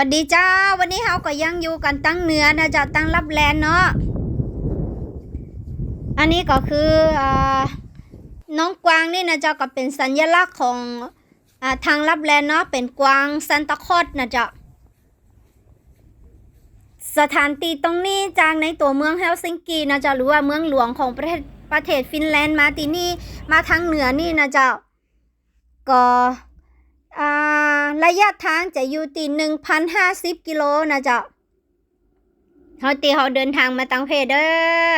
วัสดีจ้า วันนี้เฮาก็ยังอยู่กันตั้งเหนือนะจ้าตั้งรับแลนเนาะอันนี้ก็คืออน้องกวางนี่นะจ้าก็เป็นสัญลักษณ์ของอทางรับแลนเนาะเป็นกวางซันตาคอสนะจ้าสถานที่ตรงนี้จากในตัวเมืองเฮลซิงกินะจ้าหรือว่าเมืองหลวงของประเทศประเทศฟินแลนด์มาที่นี่มาทางเหนือนี่นะจ้าก็ ระยะทางจะอยู่ที่หนึ่งพันห้าสิบกิโลนะเจ้าเฮาตีเฮาเดินทางมาตังเพเด้อ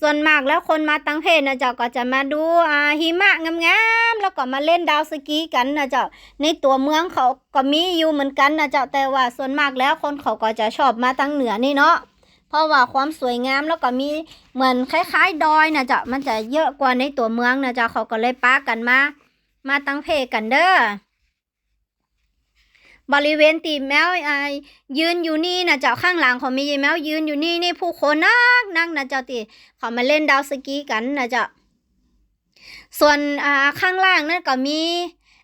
ส่วนมากแล้วคนมาตังเพศนะเจ้าก็จะมาดูอ่าหิมะงามๆแล้วก็มาเล่นดาวสกีกันนะเจ้าในตัวเมืองเขาก็มีอยู่เหมือนกันนะเจ้าแต่ว่าส่วนมากแล้วคนเขาก็จะชอบมาทางเหนือนี่เนาะเพราะว่าความสวยงามแล้วก็มีเหมือนคล้าย ๆ ดอยนะเจ้ามันจะเยอะกว่าในตัวเมืองนะเจ้าเขาก็เลยป้ากันมา มาตั้งเพกันเด้อบริเวณตีแมวไอยืนอยู่นี่นะเจ้าข้างหลังของมียายแมวยืนอยู่นี่นี่ผู้คนนักนักนะเจ้าตีเขามาเล่นดาวสกีกันนะเจ้าส่วนอ่าข้างล่างนั่นก็มี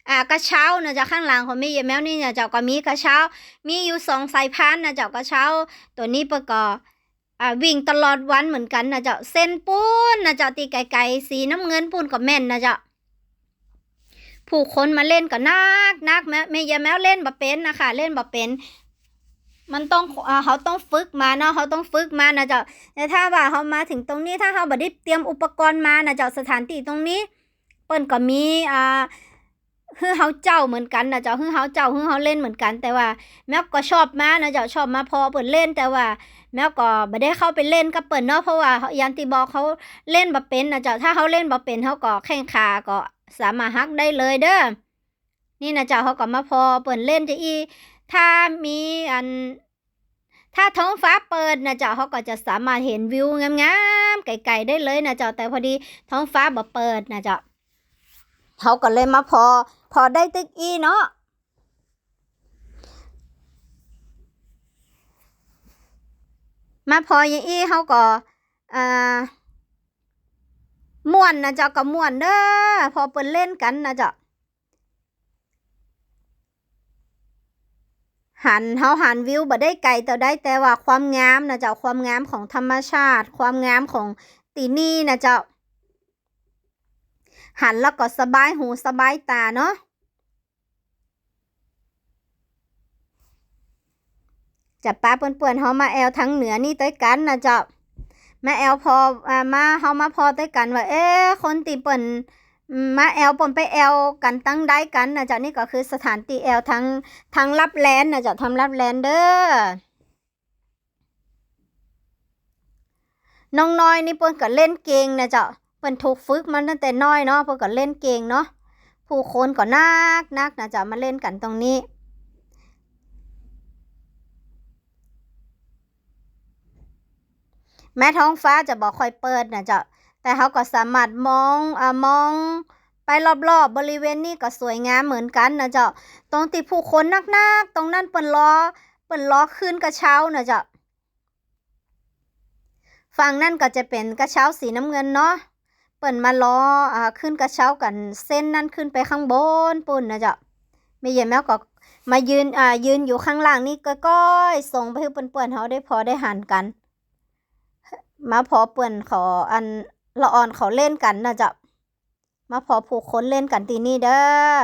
อ่ากระเช้านะเจ้าข้างหลังของมียายแมวนี่นะเจ้าก็มีกระเช้า มีอยู่สองสายพันนะเจ้ากระเช้า ตัวนี้ประกอบอ่าวิ่งตลอดวันเหมือนกันนะเจ้าเส้นปูนนะเจ้าตีไก่ๆสีน้ำเงินปูนกับแม่นนะเจ้า ผู้คนมาเล่นก็นักนักแม่แม่ยาแมวเล่นบ่เป็นนะคะเล่นบ่เป็น มันต้องเขาต้องฝึกมาเนาะเขาต้องฝึกมานะเจ้าแต่ถ้าว่าเขามาถึงตรงนี้ถ้าเขาบ่ได้เตรียมอุปกรณ์มานะเจ้าสถานที่ตรงนี้ เปิ้นก็มีอ่าคือเฮาเจ้าเหมือนกันนะเจ้าคือเฮาเจ้าคือเฮาเล่นเหมือนกัน แต่ว่า แมวก็ชอบมานะเจ้าชอบมาพอเปิ้นเล่นแต่ว่า แมวก็บ่ได้เข้าไปเล่นกับเปิ้นเนาะเพราะว่ายันติบอกเขาเล่นบ่เป็นนะเจ้าถ้าเขาเล่นบ่เป็นเขาก็แข้งขาก็ สามารถฮักได้เลยเด้อ นี่นะเจ้าเขาก็มาพอเปิ้นเล่นจะอี ถ้ามีอัน ถ้าท้องฟ้าเปิดนะเจ้าเขาก็จะสามารถเห็นวิวงามๆไกลๆได้เลยนะเจ้าแต่พอดีท้องฟ้าบ่เปิดนะเจ้าเขาก็เลยมาพอ พอได้ตึกอีเนาะมาพออย่างอี้เขาก็อ่า ม่วนนะเจ้าก็ม่วนเด้อพอเปิ้นเล่นกันนะเจ้าหันเฮาหันวิวบ่ได้ไกลแต่ได้แต่ว่าความงามนะเจ้าความงามของธรรมชาติ ความงามของตีนี่นะเจ้าหันแล้วก็สบายหูสบายตาเนาะจะป้าเปื่อนๆเฮามาแอลทั้งเหนือนี่ต้วยกันนะเจ้า มาแอลพออ่ามาเฮามาพอต้วยกันว่าเอ๊ะคนตีเปิ่นมาแอลปนไปแอลกันตั้งได้กันนะจ้านี่ก็คือสถานที่แอลทั้งทั้งรับแลนนะจ้าทำรับแลนเด้อน้องน้อยนี่เปิ้นก็เล่นเก่งนะจ้าเปิ้นถูกฝึกมาตั้งแต่น้อยเนาะเปิ้นก็เล่นเก่งเนาะผู้คนก็นักนักนะจ้ามาเล่นกันตรงนี้ แม้ท้องฟ้าจะบอกค่อยเปิดนะเจ้าแต่เขาก็สามารถมองอ่ามองไปรอบๆบบริเวณนี้ก็สวยงามเหมือนกันนะเจ้าตรงที่ผู้คนนักๆ ตรงนั้นเปิ่นล้อเปิ่นล้อขึ้นกระเช้านะเจ้าฝั่งนั่นก็จะเป็นกระเช้าสีน้ำเงินเนาะเปิ่นมาล้ออ่าขึ้นกระเช้ากันเส้นนั่นขึ้นไปข้างบนปุ่นนะเจ้าไม่เย็นแม้ก็มายืนอ่ายืนอยู่ข้างล่างนี่ก้อยๆส่งไปให้เปื่นๆเขาได้พอได้หันกัน มาพอเปื่อนขาอันละอ่อนเขาเล่นกันนะจ๊ะมาพอผูกคนเล่นกันตีนี่เด้อ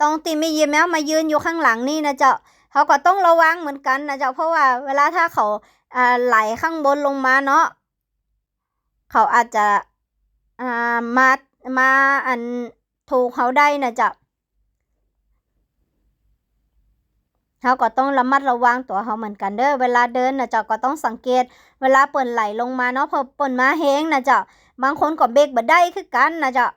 ต้องตีไม่ยิ้มแม้วมายืนอยู่ข้างหลังนี่นะจ๊ะเขาก็ต้องระวังเหมือนกันนะจ๊ะเพราะว่าเวลาถ้าเขาอ่าไหลข้างบนลงมาเนาะเขาอาจจะอ่ามามาอันถูกเขาได้นะจ๊ะ เขาก็ต้องระมัดระวังตัวเขาเหมือนกันเด้อเวลาเดินนะจ๊ะก็ต้องสังเกต เวลาเปิ่นไหลลงมาเนาะพอเปิ่นมาแห้งนะเจ้าบางคนก็เบรกบ่ได้คือกันนะเจ้า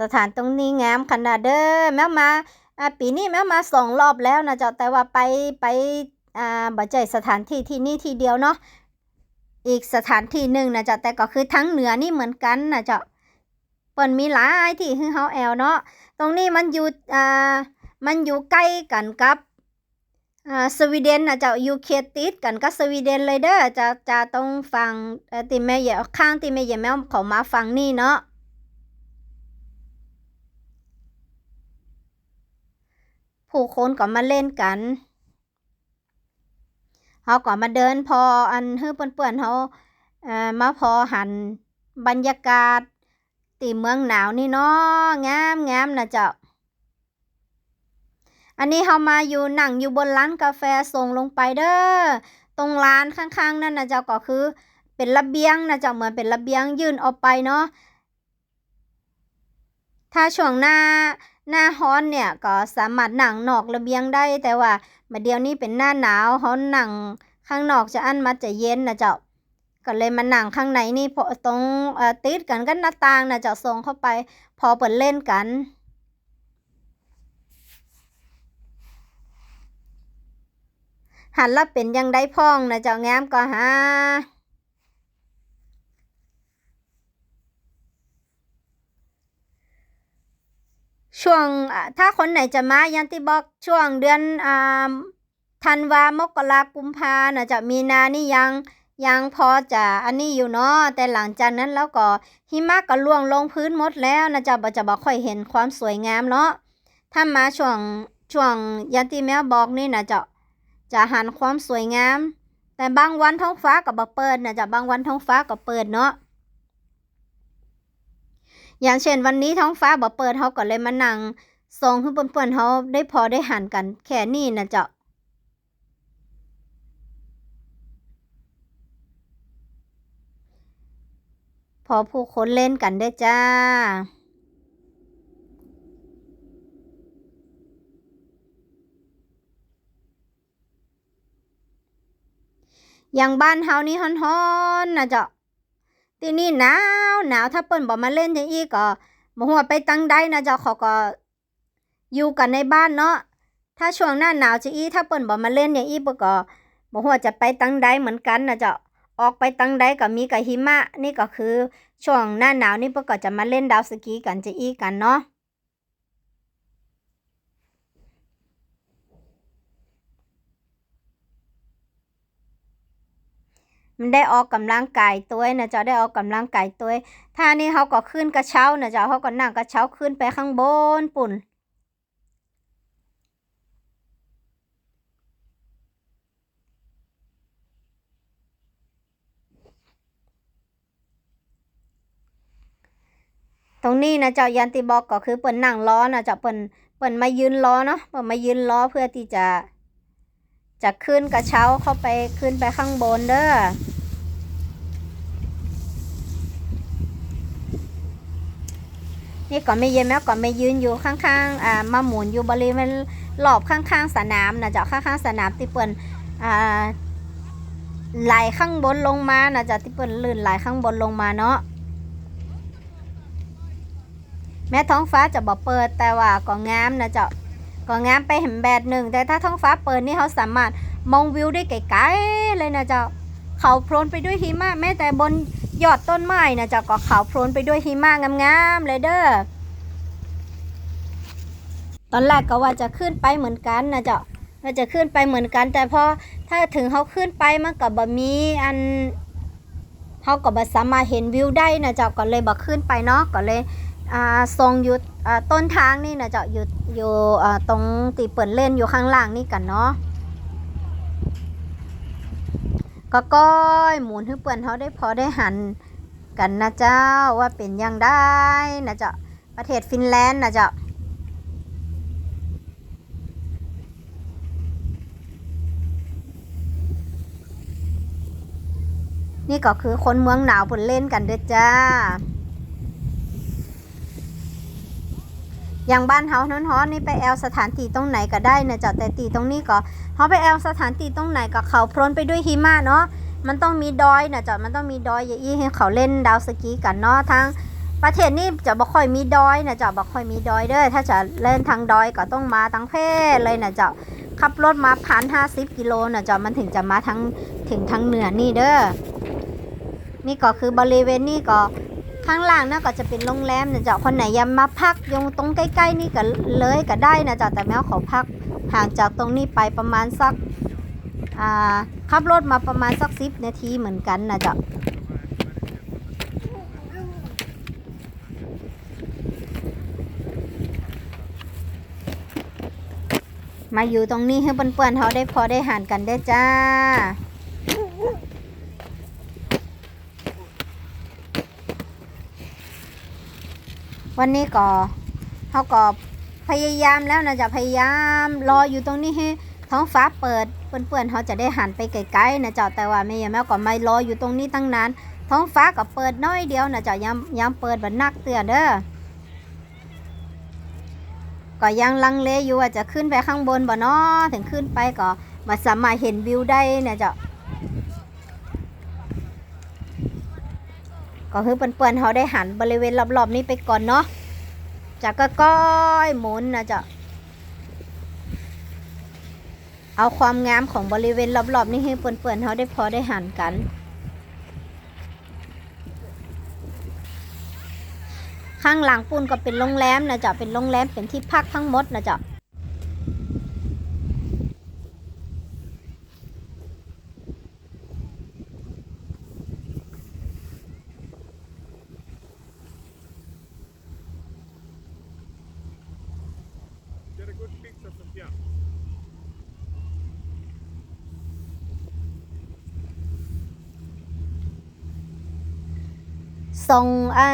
สถานตรงนี้งามขนาดเด้อแม้มาปีนี้แม้มาสองรอบแล้วนะเจ้าแต่ว่าไปไปอ่าบ่ใจสถานที่ที่นี่ทีเดียวเนาะอีกสถานที่หนึ่งนะเจ้าแต่ก็คือทั้งเหนือนี่เหมือนกันนะเจ้า เปิ่นมีหลายที่ให้เฮาแอลเนาะตรงนี้มันอยู่อ่ามันอยู่ใกล้กันกับอ่าสวีเดนนะจ้ายูเคติดกันกับสวีเดนเลยเด้อจะจะต้องฟังติแม่อย่ข้างติแม่อย่แม่เขามาฟังนี่เนาะผู้คนก็มาเล่นกันเขาก็มาเดินพออันฮื้อเปื่อนๆเขาเอ่อมาพอหันบรรยากาศ ตีเมืองหนาวนี่เนาะงามงามนะเจ้า อันนี้เขามาอยู่หนังอยู่บนร้านกาแฟส่งลงไปเด้อ ตรงร้านข้างๆ นั่นนะเจ้าก็คือ เป็นระเบียงนะเจ้าเหมือนเป็นระเบียงยื่นออกไปเนาะ ถ้าช่วงหน้าหน้าฮ้อนเนี่ยก็สามารถนั่งนอกระเบียงได้แต่ว่ามาเดียวนี้เป็นหน้าหนาวเขานั่งข้างนอกจะอันมาจะเย็นนะเจ้า ก็เลยมานั่งข้างในนี่พอตรงติดกันกันหน้าต่างนะจ้าส่งเข้าไป พอเปิดเล่นกันหันละเป็นยังได้พ้องนะเจ้างามก็หาช่วงถ้าคนไหนจะมาอยังที่บอกช่วงเดือนอ่าธันวามกรากุมภานะจะมีนานี่ยัง ยังพอจะอันนี้อยู่เนาะแต่หลังจากนั้นแล้วก็หิมะก็ล่วงลงพื้นหมดแล้วนะจะบ่จะบ่ค่อยเห็นความสวยงามเนาะถ้ามาช่วงช่วงยันที่แมวบอกนี่นะจะจะหันความสวยงาม แต่บางวันท้องฟ้าก็บ่เปิดนะจะบางวันท้องฟ้าก็เปิดเนาะอย่างเช่นวันนี้ท้องฟ้าบ่เปิดเขาก็เลยมานั่งส่งให้เพื่อนๆเขาได้พอได้หันกันแค่นี้นะเจ้า พอผู้คนเล่นกันได้จ้า อย่างบ้านเฮานี่ฮ้อนๆนะเจ้าที่นี่หนาวหนาวถ้าเปิ้นบอกมาเล่นจังอี้ก็บ่ฮู้ว่าไปตั้งใดนะเจ้าเขาก็อยู่กันในบ้านเนาะถ้าช่วงหน้าหนาวจังอี้ถ้าเปิ้นบอกมาเล่นอย่างอี้เปิ้นก็บ่ฮู้ว่าจะไปตั้งใดเหมือนกันนะเจ้า ออกไปตั้งใดก็มีกับหิมะ นี่ก็คือช่วงหน้าหนาวนี่เปิ้นก็จะมาเล่นดาวสกีกันจังอี้กันเนาะมันได้ออกกำลังกายตัวนะจ้าได้ออกกำลังกายตัวท่านี้เขาก็ขึ้นกระเช้านะจ้าเขาก็นั่งกระเช้าขึ้นไปข้างบนปุ่น รงนี้นะเจ้ายันติบอกก็คือเปิ่นนั่งล้อนะเจ้าเปิ่นเปิ่นมายืนล้อเนาะเปิ่นมายืนล้อเพื่อที่จะ จะขึ้นกระเช้าเข้าไปขึ้นไปข้างบนเด้อนี่ก็ไม่เย็นแม้ก็ไม่ยืนอยู่ข้างๆอ่ามาหมุนอยู่บริเวณรอบข้างๆสนามนะเจ้าข้างๆสนามที่เปิ้นอ่าไหลข้างบนลงมานะเจ้าที่เปิ้นลื่นไหลข้างบนลงมาเนาะ แม้ท้องฟ้าจะบ่เปิดแต่ว่าก็งามนะเจ้าก็งามไปเห็นแบบหนึ่ง แต่ถ้าท้องฟ้าเปิดนี่เขาสามารถมองวิวได้ไกลๆเลยนะเจ้าเขาโพลนไปด้วยหิมะแม้แต่บนยอดต้นไม้นะเจ้าก็เขาโพลนไปด้วยหิมะงามๆเลยเด้อตอนแรกก็ว่าจะขึ้นไปเหมือนกันนะเจ้าว่าจะขึ้นไปเหมือนกัน แต่พอถ้าถึงเขาขึ้นไปมันก็บ่มีอันเขาก็บ่สามารถเห็นวิวได้นะเจ้าก็เลยบ่ขึ้นไปเนาะก็เลย อ่าทรงยู่อ่าต้นทางนี่นะเจ้าอยู่อยู่อ่าตรงตีเปิดเล่นอยู่ข้างล่างนี่กันเนาะก็ก้อยหมุนให้เปื่อนเขาได้พอได้หันกันนะเจ้าว่าเป็นยังได้นะเจ้าประเทศฟินแลนด์นะเจ้านี่ก็คือคนเมืองหนาวเพิ่นเล่นกันเด้อจ้า อย่างบ้านเฮาฮ้อนๆนี่ไปแอลสถานที่ตรงไหนก็ได้นะเจ้าแต่ตีตรงนี้ก็เฮาไปแอลสถานที่ตรงไหนก็เขาโพลนไปด้วยหิมะเนาะมันต้องมีดอยนะจ๊ะมันต้องมีดอยอย่าอี้ให้เขาเล่นดาวสกีกันเนาะทั้งประเทศนี้จะบ่ค่อยมีดอยนะจ๊ะบ่ค่อยมีดอยเด้อถ้าจะเล่นทางดอยก็ต้องมาทั้งเพศเลยนะจ๊ะขับรถมาพันห้าสิบกิโลนะจ๊ะมันถึงจะมาทั้งถึงทางเหนือนี่เด้อนี่ก็คือบริเวณนี่ก็ ข้างล่างน่ะก็จะเป็นโรงแรมนะจ๊ะคนไหนอยากมาพักอยงตรงใกล้ๆนี่ก็เลยก็ได้นะจ๊ะแต่แมวขอพักห่างจากตรงนี้ไปประมาณสักอ่าขับรถมาประมาณสักสิบนาทีเหมือนกันนะจ๊ะมาอยู่ตรงนี้ให้เพื่อนๆเขาได้พอได้หันกันได้จ้า วันนี้ก็เขาก็พยายามแล้วนะจะพยายามรออยู่ตรงนี้ให้ท้องฟ้าเปิดเพื่อนๆเขาจะได้หันไปไกลๆนะเจ้าแต่ว่าไม่ยามแม่ก็ไม่รออยู่ตรงนี้ตั้งนานท้องฟ้าก็เปิดน้อยเดียวนะเจ้าย้ำย้ำเปิดบันนักเตือนเด้อก็ยังลังเลอยู่ว่าจะขึ้นไปข้างบนบ่เนาะถึงขึ้นไปก็มาสามารถเห็นวิวได้นี่ยเจ้า ก็คือเปื่อนๆเขาได้หันบริเวณรอบๆนี้ไปก่อนเนาะจากก็ก้อยหมุนนะจ้าเอาความงามของบริเวณรอบๆนี้ให้เปื่อนๆเขาได้พอได้หันกันข้างหลังปูนก็เป็นโรงแรมนะจ๊ะเป็นโรงแรมเป็นที่พักทั้งหมดนะจ๊ะ ส่งอ่า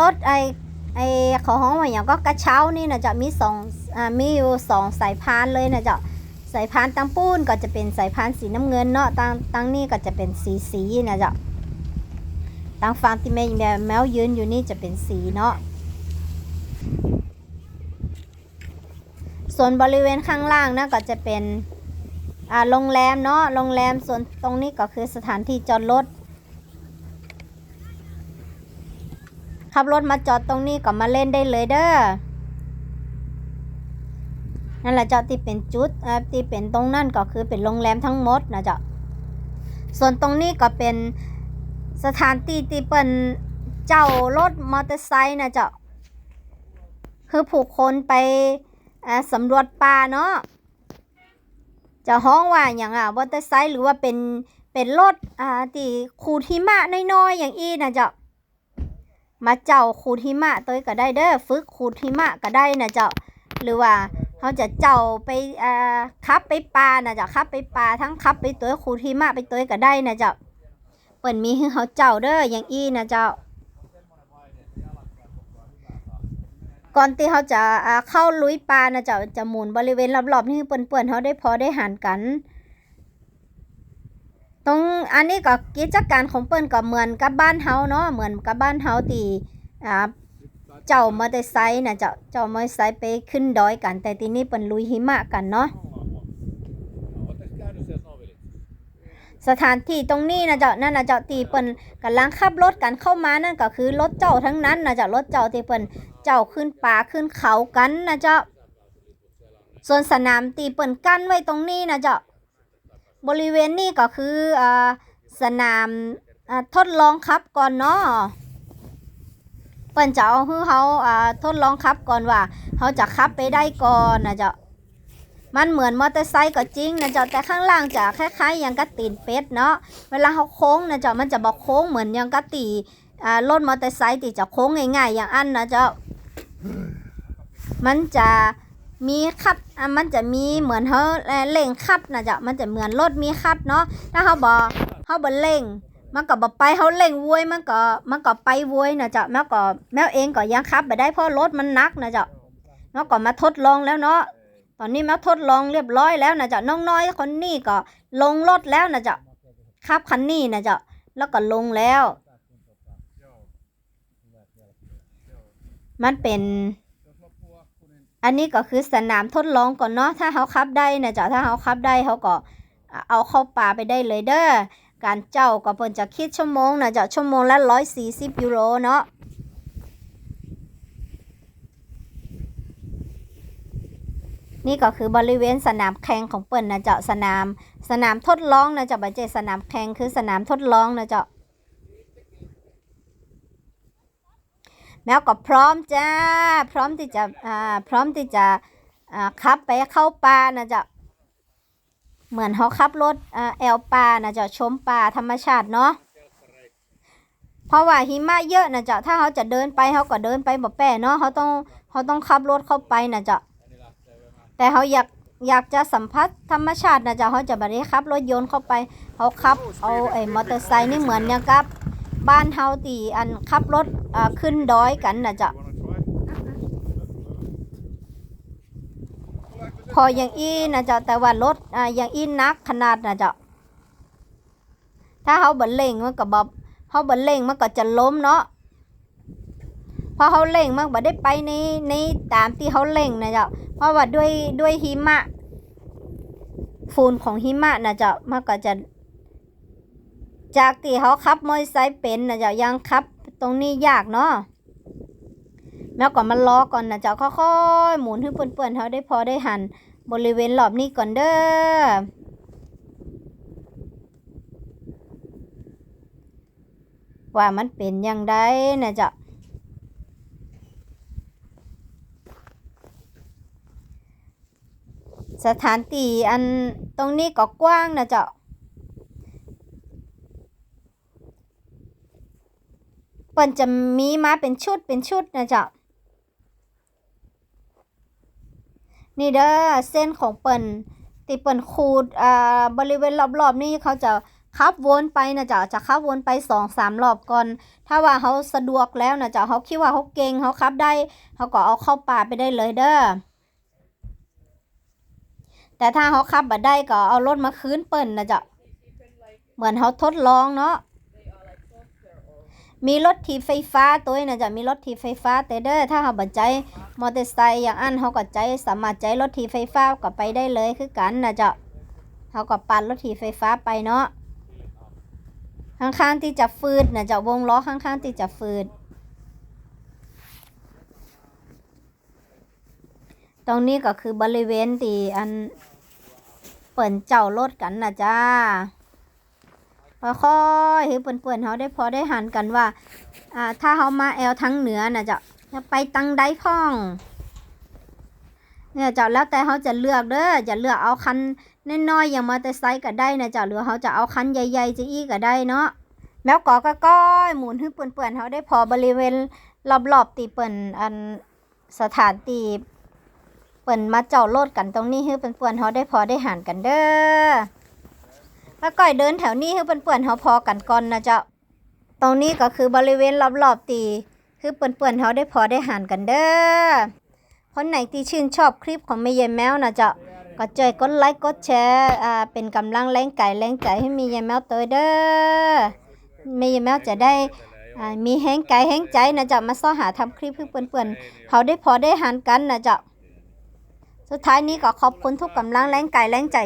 รถไอไอของห้องว่าอย่างก็กระเช้านี่นะจะมีสองอ่ามีอยู่สองสายพานเลยนะจ๊ะสายพานตังปูนก็จะเป็นสายพานสีน้ำเงินเนาะตังตังนี่ก็จะเป็นสีสีนะจ๊ะตังฟางที่แม่แม่แมวยืนอยู่นี่จะเป็นสีเนาะ ส่วนบริเวณข้างล่างนะก็จะเป็นโรงแรมเนาะโรงแรมส่วนตรงนี้ก็คือสถานที่จอดรถขับรถมาจอดตรงนี้ก็มาเล่นได้เลยเด้อนั่นแหละเจ้าที่เป็นจุดอ่าที่เป็นตรงนั่นก็คือเป็นโรงแรมทั้งหมดนะเจ้าส่วนตรงนี้ก็เป็นสถานที่ที่เป็นเจ้ารถมอเตอร์ไซค์นะเจ้าคือผู้คนไป อ่าสำรวจป่าเนาะจะห้องว่าอย่างอะมอเตอร์ไซค์หรือว่าเป็นเป็นรถอ่าที่ขูดหิมะน้อยๆอย่างอีนะเจ้ามาเจ้าขูดหิมะตัวก็ได้เด้อฝึกขูดหิมะก็ได้นะเจ้าหรือว่าเขาจะเจ้าไปอ่าขับไปป่านะเจ้าขับไปป่าทั้งขับไปตัวขูดหิมะไปตัวก็ได้นะเจ้าเปิ่นมีให้เขาเจ้าเด้ออย่างอีนะเจ้า ก่อนที่เขาจะเข้าลุยป่านะเจ้าจะหมุนบริเวณรอบๆนี่เปื่อนๆเขาได้พอได้หันกัน ตรงอันนี้ก็กิจการของเปิ้นก็เหมือนกับบ้านเฮาเนาะเหมือนกับบ้านเฮาตีอ่าเจ้ามอเตอร์ไซค์นะเจ้าเจ้ามอเตอร์ไซค์ไปขึ้นดอยกัน แต่ทีนี้เปิ้นลุยหิมะกันเนาะสถานที่ตรงนี้นะเจ้านั่นนะเจ้าตีเปิ้นกำลังขับรถกันเข้ามานั่นก็คือรถเจ้าทั้งนั้นนะเจ้ารถเจ้าที่เปิ้น เจ้าขึ้นป่าขึ้นเขากันนะเจ้า ส่วนสนามตีเปิ้นกั้นไว้ตรงนี้นะเจ้า บริเวณนี้ก็คืออ่าสนามอ่าทดลองขับก่อนเนาะเปิ้นจะเอาเขาอ่าทดลองขับก่อนว่าเขาจะขับไปได้ก่อนนะเจ้ามันเหมือนมอเตอร์ไซค์ก็จริงนะเจ้าแต่ข้างล่างจะคล้ายๆอย่างกระตีนเป็ดเนาะเวลาเขาโค้งนะเจ้ามันจะบอกโค้งเหมือนอย่างกระตีอ่ารถมอเตอร์ไซค์ที่จะโค้งง่ายๆอย่างอันนะเจ้า มันจะมีคัดมันจะมีเหมือนเขาเอ่อเร่งคัดนะจ้ามันจะเหมือนรถมีคัดเนาะถ้าเขาบอกเขาบอเร่งมันก็บอกไปเขาเร่งวยมันก็มันก็ไปวยนะจ้าแม่ก็แม่เองก็ยังขับไปได้เพราะรถมันนักนะจ้าแม่ก็มาทดลองแล้วเนาะตอนนี้แม่ทดลองเรียบร้อยแล้วนะจ๊ะน้องน้อยคนนี้ก็ลงรถแล้วนะจ๊ะขับคันนี้นะจ๊ะแล้วก็ลงแล้ว มันเป็น อันนี้ก็คือสนามทดลองก่อนเนาะ ถ้าเขาขับได้นะจ๊ะถ้าเขาขับได้เขาก็เอาเข้าป่าไปได้เลยเด้อ การเจ้าก็เพิ่นจะคิดชั่วโมงนะจ๊ะชั่วโมงละร้อยสี่สิบยูโรเนาะนี่ก็คือบริเวณสนามแข่งของเปิ้นนะเจ้าสนาม สนามทดลองนะเจ้าบัจเจสนามแข่งคือสนามทดลองนะเจ้า แมวก็พร้อมจ้า พร้อมที่จะอ่าพร้อมที่จะอ่าขับไปเข้าป่านะจ้าเหมือนเขาขับรถอ่าแอลป่านะจ้าชมป่าธรรมชาติเนาะเพราะว่าหิมะเยอะนะจ้าถ้าเขาจะเดินไปเขาก็เดินไปบ่แป้เนาะเขาต้องเขาต้องขับรถเข้าไปนะจ้าแต่เขาอยากอยากจะสัมผัสธรรมชาตินะจ้าเขาจะบ่ได้ขับรถยนต์เข้าไปเขาขับเอาไอ้มอเตอร์ไซค์นี่เหมือนอย่างกับ บ้านเฮาตีอันขับรถขึ้นดอยกันนะจ้า Wanna try? พออย่างอี้นะจ้าแต่ว่ารถอ่าอย่างอี้นักขนาดนะจ้าถ้าเขาบันเล่งมันก็บบเขาบันเล่งมันก็จะล้มเนาะพราะเขาเล่งมันบ่ได้ไปในในตามที่เขาเล่งนะจ้าเพราะว่าด้วยด้วยหิมะฝุ่นของหิมะนะจ้ามันก็จะ จากที่เขาขับมอเตอร์ไซค์เป็นนะเจ้ายังขับ ตรงนี้ยากเนาะแล้วก่อนมันล้อก่อนนะเจ้าค่อยๆหมุนให้เปื่อนๆเขาได้พอได้หันบริเวณรอบนี้ก่อนเด้อว่ามันเป็นย่างไดนะจ๊ะสถานที่อันตรงนี้ก็กว้างนะจ๊ะเปิ้นจะมีมาเป็นชุดเป็นชุดนะจ๊ะนี่เด้อเส้นของเปิ่นที่เปิ่นขูดอ่าบริเวณรอบๆนี่เขาจะขับวนไปนะจ๊ะจะขับวนไปสองสามรอบก่อน ถ้าว่าเขาสะดวกแล้วนะจ๊ะเขาคิดว่าเขาเก่งเขาขับได้เขาก็เอาเข้าป่าไปได้เลยเด้อแต่ถ้าเขาขับบ่ได้ก็เอารถมาคืนเปิ่นนะจ๊ะเหมือนเขาทดลองเนาะ มีรถถีบไฟฟ้าตัวนะจ๊ะมีรถถีบไฟฟ้าแต่เด้อถ้าเขาบัใจมอเตอร์ไซค์อย่างอันเขาก็ใจสามารถใจรถถีบไฟฟ้าก็ไปได้เลยคือกันนะจ้าเขาก็ปั่นรถถีบไฟฟ้าไปเนาะข้างๆที่จะฟืดนะจ้าวงล้อข้างๆที่จะฟืดตรงนี้ก็คือบริเวณที่อันเปิ่นเจ้ารถกันนะจ้า ค่อยๆให้เปิ่อนๆเขาได้พอได้หันกันว่า อ่า ถ้าเขามาแอลทั้งเหนือนะเจ้าจะไปตังใดพ่อง เนี่ยเจ้าแล้วแต่เขาจะเลือกเด้อจะเลือกเอาคันน้อยๆอย่างมอเตอร์ไซค์ก็ได้นะเจ้าหรือเขาจะเอาคันใหญ่ๆจะอี้ก็ได้เนาะแมวกอก็ก้อยหมุนให้เปื่อนๆเขาได้พอบริเวณรอบๆตีเปิ่นอันสถานตีเปิ่นมาเจ้ารถกันตรงนี้ให้เปื่อนๆเขาได้พอได้หันกันเด้อ แล้วก้อยเดินแถวนี้ให้เปื่อนๆเขาพอกันก่อนนะเจ้า ตรงนี้ก็คือบริเวณรอบๆตี คือเปื่อนๆเขาได้พอได้หันกันเด้อคนไหนที่ชื่นชอบคลิปของแม่ยายแมวนะเจ้าก็ช่วยกดไลค์กดแชร์อ่าเป็นกำลังแรงไก่แรงใจให้แม่ยายแมวตัวเด้อแม่ยายแมวจะได้อ่ามีแห้งไก่แห้งใจนะจ้ามาซ้อหาทำคลิปให้เปื่อนๆเขาได้พอได้หันกันนะจ้าสุดท้ายนี้ก็ขอบคุณทุกกำลังแรงไก่แรงใจ